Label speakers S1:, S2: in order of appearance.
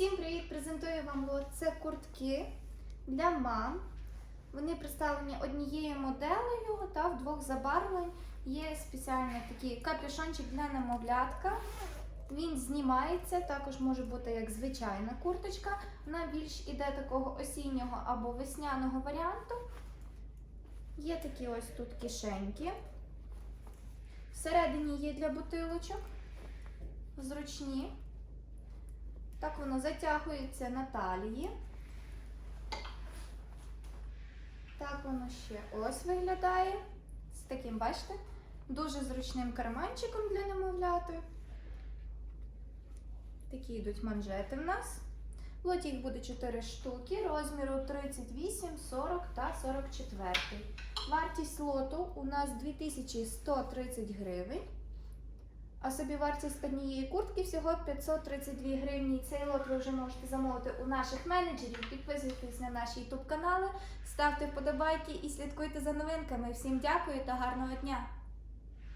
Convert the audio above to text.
S1: Всім привіт! Презентую вам. Це куртки для мам. Вони представлені однією моделею та в двох забарвлень. Є спеціальний такий капюшончик для немовлятка. Він знімається, також може бути як звичайна курточка. Вона більш іде такого осіннього або весняного варіанту. Є такі ось тут кишеньки. Всередині є для бутилочок. Зручні. Так воно затягується на талії. Так воно ще ось виглядає. З таким, бачите, дуже зручним карманчиком для немовляти. Такі йдуть манжети в нас. В лоті їх буде 4 штуки, розміру 38, 40 та 44. Вартість лоту у нас 2130 гривень. А собі вартість однієї куртки всього 532 гривні. Цей лот ви вже можете замовити у наших менеджерів. Підписуйтесь на наші ютуб канали, ставте вподобайки і слідкуйте за новинками. Всім дякую та гарного дня!